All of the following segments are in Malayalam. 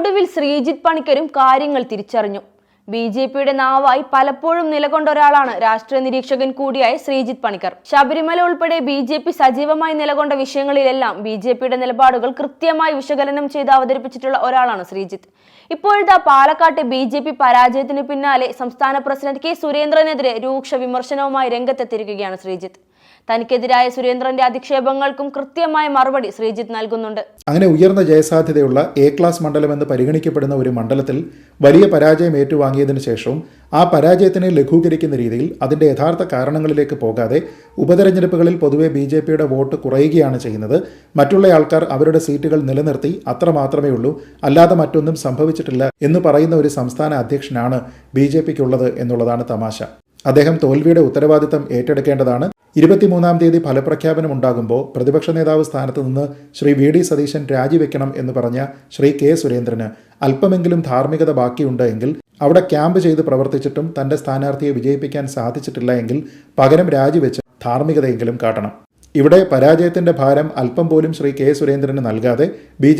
ഒടുവിൽ ശ്രീജിത് പണിക്കരും കാര്യങ്ങൾ തിരിച്ചറിഞ്ഞു. ബി ജെ പിയുടെ നാവായി പലപ്പോഴും നിലകൊണ്ട ഒരാളാണ് രാഷ്ട്രീയ നിരീക്ഷകൻ കൂടിയായ ശ്രീജിത് പണിക്കർ. ശബരിമല ഉൾപ്പെടെ ബി ജെ പി സജീവമായി നിലകൊണ്ട വിഷയങ്ങളിലെല്ലാം ബി ജെ പിയുടെ നിലപാടുകൾ കൃത്യമായി വിശകലനം ചെയ്ത് അവതരിപ്പിച്ചിട്ടുള്ള ഒരാളാണ് ശ്രീജിത്ത്. ഇപ്പോഴത്തെ പാലക്കാട്ടെ ബി ജെ പി പരാജയത്തിന് പിന്നാലെ സംസ്ഥാന പ്രസിഡന്റ് കെ സുരേന്ദ്രനെതിരെ രൂക്ഷ വിമർശനവുമായി രംഗത്തെത്തിയിരിക്കുകയാണ് ശ്രീജിത്ത്. തനിക്കെതിരായ സുരേന്ദ്രന്റെ അധിക്ഷേപങ്ങൾക്കും കൃത്യമായ മറുപടി ശ്രീജിത്ത് നൽകുന്നുണ്ട്. അങ്ങനെ ഉയർന്ന ജയസാധ്യതയുള്ള എ ക്ലാസ് മണ്ഡലം എന്ന് പരിഗണിക്കപ്പെടുന്ന ഒരു മണ്ഡലത്തിൽ വലിയ പരാജയം ഏറ്റുവാങ്ങിയതിനു ശേഷവും ആ പരാജയത്തിനെ ലഘൂകരിക്കുന്ന രീതിയിൽ അതിന്റെ യഥാർത്ഥ കാരണങ്ങളിലേക്ക് പോകാതെ ഉപതെരഞ്ഞെടുപ്പുകളിൽ പൊതുവെ ബി ജെ പിയുടെ വോട്ട് കുറയുകയാണ് ചെയ്യുന്നത്. മറ്റുള്ള ആൾക്കാർ അവരുടെ സീറ്റുകൾ നിലനിർത്തി അത്ര മാത്രമേ ഉള്ളൂ. അല്ലാതെ മറ്റൊന്നും സംഭവിച്ചിട്ടില്ല എന്ന് പറയുന്ന ഒരു സംസ്ഥാന അധ്യക്ഷനാണ് ബി ജെ പിക്കുള്ളത് എന്നുള്ളതാണ് തമാശ. അദ്ദേഹം തോൽവിയുടെ ഉത്തരവാദിത്തം ഏറ്റെടുക്കേണ്ടതാണ്. ഇരുപത്തിമൂന്നാം തീയതി ഫലപ്രഖ്യാപനം ഉണ്ടാകുമ്പോൾ പ്രതിപക്ഷ നേതാവ് സ്ഥാനത്ത് നിന്ന് ശ്രീ വി ഡി സതീശൻ രാജിവെക്കണം എന്ന് പറഞ്ഞ ശ്രീ കെ സുരേന്ദ്രന് അല്പമെങ്കിലും ധാർമ്മികത ബാക്കിയുണ്ട് എങ്കിൽ അവിടെ ക്യാമ്പ് ചെയ്ത് പ്രവർത്തിച്ചിട്ടും തന്റെ സ്ഥാനാർത്ഥിയെ വിജയിപ്പിക്കാൻ സാധിച്ചിട്ടില്ല എങ്കിൽ പകരം രാജിവെച്ച് ധാർമ്മികതയെങ്കിലും കാട്ടണം. ഇവിടെ പരാജയത്തിന്റെ ഭാരം അല്പം പോലും ശ്രീ കെ സുരേന്ദ്രന് നൽകാതെ ബി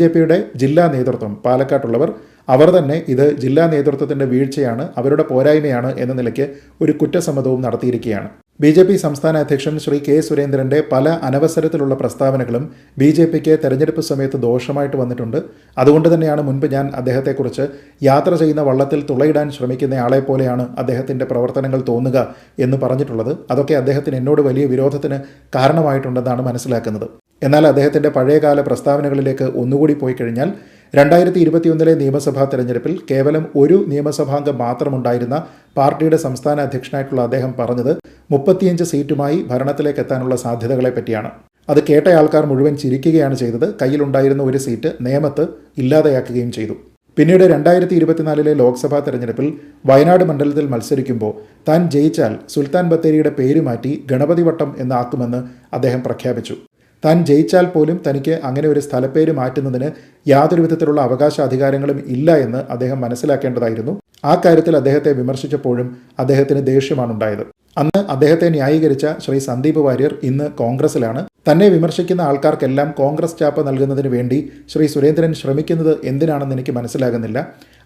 ജില്ലാ നേതൃത്വം പാലക്കാട്ടുള്ളവർ അവർ തന്നെ ഇത് ജില്ലാ നേതൃത്വത്തിന്റെ വീഴ്ചയാണ് അവരുടെ പോരായ്മയാണ് എന്ന നിലയ്ക്ക് ഒരു കുറ്റസമ്മതവും നടത്തിയിരിക്കുകയാണ്. ബി ജെ പി സംസ്ഥാന അധ്യക്ഷൻ ശ്രീ കെ സുരേന്ദ്രന്റെ പല അനവസരത്തിലുള്ള പ്രസ്താവനകളും ബി ജെ പിക്ക് തെരഞ്ഞെടുപ്പ് സമയത്ത് ദോഷമായിട്ട് വന്നിട്ടുണ്ട്. അതുകൊണ്ട് തന്നെയാണ് മുൻപ് ഞാൻ അദ്ദേഹത്തെക്കുറിച്ച് യാത്ര ചെയ്യുന്ന വള്ളത്തിൽ തുളയിടാൻ ശ്രമിക്കുന്ന ആളെ പോലെയാണ് അദ്ദേഹത്തിന്റെ പ്രവർത്തനങ്ങൾ തോന്നുക എന്ന് പറഞ്ഞിട്ടുള്ളത്. അതൊക്കെ അദ്ദേഹത്തിന് എന്നോട് വലിയ വിരോധത്തിന് കാരണമായിട്ടുണ്ടെന്നാണ് മനസ്സിലാക്കുന്നത്. എന്നാൽ അദ്ദേഹത്തിന്റെ പഴയകാല പ്രസ്താവനകളിലേക്ക് ഒന്നുകൂടി പോയി കഴിഞ്ഞാൽ രണ്ടായിരത്തി ഇരുപത്തിയൊന്നിലെ നിയമസഭാ തെരഞ്ഞെടുപ്പിൽ കേവലം ഒരു നിയമസഭാംഗം മാത്രമുണ്ടായിരുന്ന പാർട്ടിയുടെ സംസ്ഥാന അധ്യക്ഷനായിട്ടുള്ള അദ്ദേഹം പറഞ്ഞത് മുപ്പത്തിയഞ്ച് സീറ്റുമായി ഭരണത്തിലേക്ക് എത്താനുള്ള സാധ്യതകളെ പറ്റിയാണ്. അത് കേട്ട ആൾക്കാർ മുഴുവൻ ചിരിക്കുകയാണ് ചെയ്തത്. കയ്യിലുണ്ടായിരുന്ന ഒരു സീറ്റ് നേമത്ത് ഇല്ലാതെയാക്കുകയും ചെയ്തു. പിന്നീട് രണ്ടായിരത്തി ഇരുപത്തിനാലിലെ ലോക്സഭാ തെരഞ്ഞെടുപ്പിൽ വയനാട് മണ്ഡലത്തിൽ മത്സരിക്കുമ്പോൾ താൻ ജയിച്ചാൽ സുൽത്താൻ ബത്തേരിയുടെ പേര് മാറ്റി ഗണപതിവട്ടം എന്നാക്കുമെന്ന് അദ്ദേഹം പ്രഖ്യാപിച്ചു. താൻ ജയിച്ചാൽ പോലും തനിക്ക് അങ്ങനെ ഒരു സ്ഥലപ്പേര് മാറ്റുന്നതിന് യാതൊരു വിധത്തിലുള്ള അവകാശാധികാരങ്ങളും ഇല്ല എന്ന് അദ്ദേഹം മനസ്സിലാക്കേണ്ടതായിരുന്നു. ആ കാര്യത്തിൽ അദ്ദേഹത്തെ വിമർശിച്ചപ്പോഴും അദ്ദേഹത്തിന് ദേഷ്യമാണുണ്ടായത് അന്ന് അദ്ദേഹത്തെ ന്യായീകരിച്ച ശ്രീ സന്ദീപ് വാര്യർ ഇന്ന് കോൺഗ്രസിലാണ് തന്നെ വിമർശിക്കുന്ന ആൾക്കാർക്കെല്ലാം കോൺഗ്രസ് ചാപ്പ നൽകുന്നതിന് വേണ്ടി ശ്രീ സുരേന്ദ്രൻ ശ്രമിക്കുന്നത് എന്തിനാണെന്ന് എനിക്ക് മനസ്സിലാകുന്നില്ല.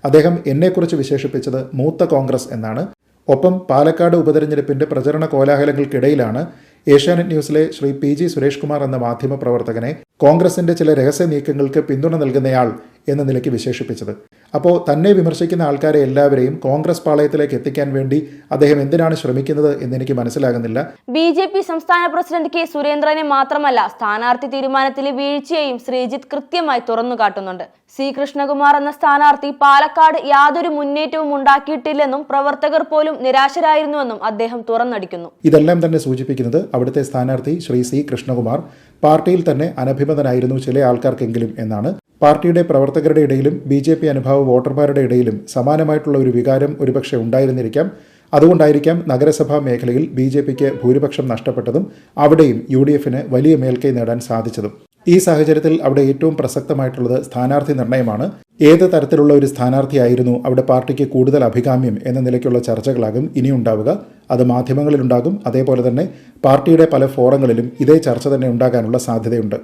അദ്ദേഹം എന്നെക്കുറിച്ച് വിശേഷിപ്പിച്ചത് മൂത്ത കോൺഗ്രസ് എന്നാണ്. ഒപ്പം പാലക്കാട് ഉപതെരഞ്ഞെടുപ്പിന്റെ പ്രചരണ കോലാഹലങ്ങൾക്കിടയിലാണ് ഏഷ്യാനെറ്റ് ന്യൂസിലെ ശ്രീ പി ജി സുരേഷ് കുമാർ എന്ന മാധ്യമ പ്രവർത്തകനെ കോൺഗ്രസിന്റെ ചില രഹസ്യ നീക്കങ്ങൾക്ക് പിന്തുണ നൽകുന്നയാൾ എന്ന നിലയ്ക്ക് വിശേഷിപ്പിച്ചത്. അപ്പോൾ തന്നെ വിമർശിക്കുന്ന ആൾക്കാരെ എല്ലാവരെയും കോൺഗ്രസ് പാളയത്തിലേക്ക് എത്തിക്കാൻ വേണ്ടി അദ്ദേഹം എന്തിനാണ് ശ്രമിക്കുന്നത് എന്നെനിക്ക് മനസ്സിലാകുന്നില്ല. ബി ജെ പി സംസ്ഥാന പ്രസിഡന്റ് കെ സുരേന്ദ്രനെ മാത്രമല്ല സ്ഥാനാർത്ഥി തീരുമാനത്തിലെ വീഴ്ചയെയും ശ്രീജിത്ത് കൃത്യമായി തുറന്നു കാട്ടുന്നുണ്ട് സി കൃഷ്ണകുമാർ എന്ന സ്ഥാനാർത്ഥി പാലക്കാട് യാതൊരു മുന്നേറ്റവും ഉണ്ടാക്കിയിട്ടില്ലെന്നും പ്രവർത്തകർ പോലും നിരാശരായിരുന്നുവെന്നും അദ്ദേഹം തുറന്നടിക്കുന്നു. ഇതെല്ലാം തന്നെ സൂചിപ്പിക്കുന്നത് അവിടുത്തെ സ്ഥാനാർത്ഥി ശ്രീ സി കൃഷ്ണകുമാർ. പാർട്ടിയിൽ തന്നെ അനഭിമതനായിരുന്നു ചില ആൾക്കാർക്കെങ്കിലും എന്നാണ് പാർട്ടിയുടെ പ്രവർത്തകരുടെ ഇടയിലും ബി ജെ പി അനുഭാവ വോട്ടർമാരുടെ ഇടയിലും സമാനമായിട്ടുള്ള ഒരു വികാരം ഒരുപക്ഷെ ഉണ്ടായിരുന്നിരിക്കാം. അതുകൊണ്ടായിരിക്കാം നഗരസഭാ മേഖലയിൽ ബി ജെ പിക്ക് ഭൂരിപക്ഷം നഷ്ടപ്പെട്ടതും അവിടെയും യു ഡി എഫിന് വലിയ മേൽക്കൈ നേടാൻ സാധിച്ചതും. ഈ സാഹചര്യത്തിൽ അവിടെ ഏറ്റവും പ്രസക്തമായിട്ടുള്ളത് സ്ഥാനാർത്ഥി നിർണയമാണ്. ഏത് തരത്തിലുള്ള ഒരു സ്ഥാനാർത്ഥിയായിരുന്നു അവിടെ പാർട്ടിക്ക് കൂടുതൽ അഭികാമ്യം എന്ന നിലയ്ക്കുള്ള ചർച്ചകളാകും ഇനിയുണ്ടാവുക. അത് മാധ്യമങ്ങളിലുണ്ടാകും. അതേപോലെ തന്നെ പാർട്ടിയുടെ പല ഫോറങ്ങളിലും ഇതേ ചർച്ച തന്നെ ഉണ്ടാകാനുള്ള സാധ്യതയുണ്ട്.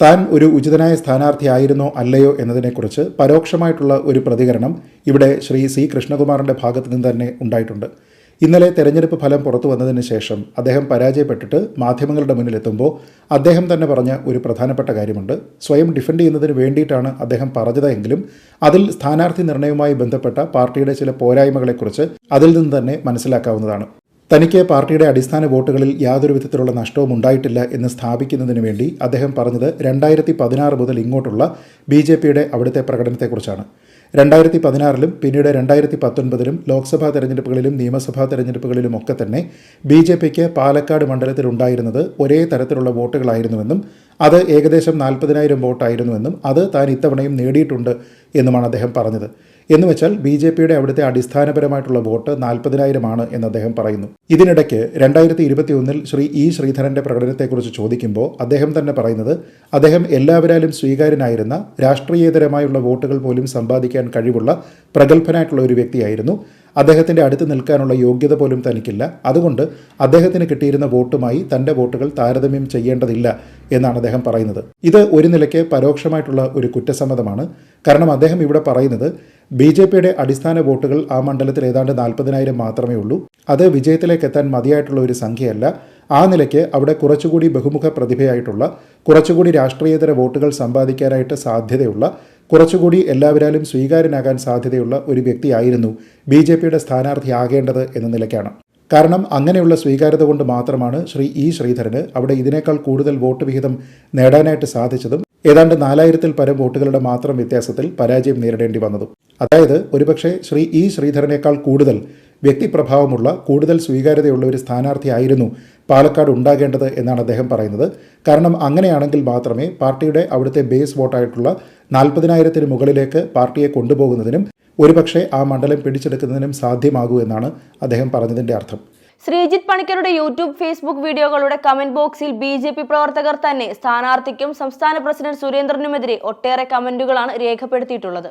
താൻ ഒരു ഉചിതനായ സ്ഥാനാർത്ഥിയായിരുന്നോ അല്ലയോ എന്നതിനെക്കുറിച്ച് പരോക്ഷമായിട്ടുള്ള ഒരു പ്രതികരണം ഇവിടെ ശ്രീ സി കൃഷ്ണകുമാറിന്റെ ഭാഗത്തു നിന്ന് തന്നെ ഉണ്ടായിട്ടുണ്ട്. ഇന്നലെ തെരഞ്ഞെടുപ്പ് ഫലം പുറത്തു വന്നതിന് ശേഷം അദ്ദേഹം പരാജയപ്പെട്ടിട്ട് മാധ്യമങ്ങളുടെ മുന്നിലെത്തുമ്പോൾ അദ്ദേഹം തന്നെ പറഞ്ഞ ഒരു പ്രധാനപ്പെട്ട കാര്യമുണ്ട്. സ്വയം ഡിഫെൻഡ് ചെയ്യുന്നതിന് വേണ്ടിയിട്ടാണ് അദ്ദേഹം പറഞ്ഞതെങ്കിലും അതിൽ സ്ഥാനാർത്ഥി നിർണയവുമായി ബന്ധപ്പെട്ട പാർട്ടിയുടെ ചില പോരായ്മകളെക്കുറിച്ച് അതിൽ നിന്ന് തന്നെ മനസ്സിലാക്കാവുന്നതാണ്. തനിക്ക് പാർട്ടിയുടെ അടിസ്ഥാന വോട്ടുകളിൽ യാതൊരു വിധത്തിലുള്ള നഷ്ടവും ഉണ്ടായിട്ടില്ല എന്ന് സ്ഥാപിക്കുന്നതിന് വേണ്ടി അദ്ദേഹം പറഞ്ഞത് രണ്ടായിരത്തി പതിനാറ് മുതൽ ഇങ്ങോട്ടുള്ള ബി ജെ പിയുടെ അവിടുത്തെ പ്രകടനത്തെക്കുറിച്ചാണ്. രണ്ടായിരത്തി പതിനാറിലും പിന്നീട് രണ്ടായിരത്തി പത്തൊൻപതിലും ലോക്സഭാ തെരഞ്ഞെടുപ്പുകളിലും നിയമസഭാ തെരഞ്ഞെടുപ്പുകളിലും ഒക്കെ തന്നെ ബി ജെ പിക്ക് പാലക്കാട് മണ്ഡലത്തിലുണ്ടായിരുന്നത് ഒരേ തരത്തിലുള്ള വോട്ടുകളായിരുന്നുവെന്നും അത് ഏകദേശം നാൽപ്പതിനായിരം വോട്ടായിരുന്നുവെന്നും അത് താൻ ഇത്തവണയും നേടിയിട്ടുണ്ട് എന്നുമാണ് അദ്ദേഹം പറഞ്ഞത്. എന്ന് വെച്ചാൽ ബി ജെ പിയുടെ അവിടുത്തെ അടിസ്ഥാനപരമായിട്ടുള്ള വോട്ട് നാൽപ്പതിനായിരമാണ് എന്ന് അദ്ദേഹം പറയുന്നു. ഇതിനിടയ്ക്ക് രണ്ടായിരത്തി ഇരുപത്തി ഒന്നിൽ ശ്രീ ഇ ശ്രീധരന്റെ പ്രകടനത്തെക്കുറിച്ച് ചോദിക്കുമ്പോൾ അദ്ദേഹം തന്നെ പറയുന്നത് അദ്ദേഹം എല്ലാവരാലും സ്വീകാര്യനായിരുന്ന രാഷ്ട്രീയേതരമായുള്ള വോട്ടുകൾ പോലും സമ്പാദിക്കാൻ കഴിവുള്ള പ്രഗത്ഭനായിട്ടുള്ള ഒരു വ്യക്തിയായിരുന്നു. അദ്ദേഹത്തിന്റെ അടുത്ത് നിൽക്കാനുള്ള യോഗ്യത പോലും തനിക്കില്ല. അതുകൊണ്ട് അദ്ദേഹത്തിന് കിട്ടിയിരുന്ന വോട്ടുമായി തന്റെ വോട്ടുകൾ താരതമ്യം ചെയ്യേണ്ടതില്ല എന്നാണ് അദ്ദേഹം പറയുന്നത്. ഇത് ഒരു നിലയ്ക്ക് പരോക്ഷമായിട്ടുള്ള ഒരു കുറ്റസമ്മതമാണ്. കാരണം അദ്ദേഹം ഇവിടെ പറയുന്നത് ബി ജെ പിയുടെ അടിസ്ഥാന വോട്ടുകൾ ആ മണ്ഡലത്തിൽ ഏതാണ്ട് നാൽപ്പതിനായിരം മാത്രമേ ഉള്ളൂ. അത് വിജയത്തിലേക്ക് എത്താൻ മതിയായിട്ടുള്ള ഒരു സംഖ്യയല്ല. ആ നിലയ്ക്ക് അവിടെ കുറച്ചുകൂടി ബഹുമുഖ പ്രതിഭയായിട്ടുള്ള കുറച്ചുകൂടി രാഷ്ട്രീയേതര വോട്ടുകൾ സമ്പാദിക്കാനായിട്ട് സാധ്യതയുള്ള കുറച്ചുകൂടി എല്ലാവരാലും സ്വീകാര്യനാകാൻ സാധ്യതയുള്ള ഒരു വ്യക്തിയായിരുന്നു ബി ജെ പിയുടെ സ്ഥാനാർത്ഥിയാകേണ്ടത് എന്ന നിലയ്ക്കാണ്. കാരണം അങ്ങനെയുള്ള സ്വീകാര്യത കൊണ്ട് മാത്രമാണ് ശ്രീ ഇ ശ്രീധരന് അവിടെ ഇതിനേക്കാൾ കൂടുതൽ വോട്ട് വിഹിതം നേടാനായിട്ട് സാധിച്ചതും ഏതാണ്ട് നാലായിരത്തിൽ പരം വോട്ടുകളുടെ മാത്രം വ്യത്യാസത്തിൽ പരാജയം നേരിടേണ്ടി വന്നതും. അതായത് ഒരുപക്ഷെ ശ്രീ ഇ ശ്രീധരനേക്കാൾ കൂടുതൽ വ്യക്തിപ്രഭാവമുള്ള കൂടുതൽ സ്വീകാര്യതയുള്ള ഒരു സ്ഥാനാർത്ഥിയായിരുന്നു പാലക്കാട് ഉണ്ടാകേണ്ടത് എന്നാണ് അദ്ദേഹം പറയുന്നത്. കാരണം അങ്ങനെയാണെങ്കിൽ മാത്രമേ പാർട്ടിയുടെ അവിടുത്തെ ബേസ് വോട്ടായിട്ടുള്ള നാൽപ്പതിനായിരത്തിന് മുകളിലേക്ക് പാർട്ടിയെ കൊണ്ടുപോകുന്നതിനും ഒരുപക്ഷെ ആ മണ്ഡലം പിടിച്ചെടുക്കുന്നതിനും സാധ്യമാകൂ എന്നാണ് അദ്ദേഹം പറഞ്ഞതിന്റെ അർത്ഥം. ശ്രീജിത്ത് പണിക്കരുടെ യൂട്യൂബ് ഫേസ്ബുക്ക് വീഡിയോകളുടെ കമന്റ് ബോക്സിൽ ബി ജെ പി പ്രവർത്തകർ തന്നെ സ്ഥാനാർത്ഥിക്കും സംസ്ഥാന പ്രസിഡന്റ് സുരേന്ദ്രനുമെതിരെ ഒട്ടേറെ കമന്റുകളാണ് രേഖപ്പെടുത്തിയിട്ടുള്ളത്.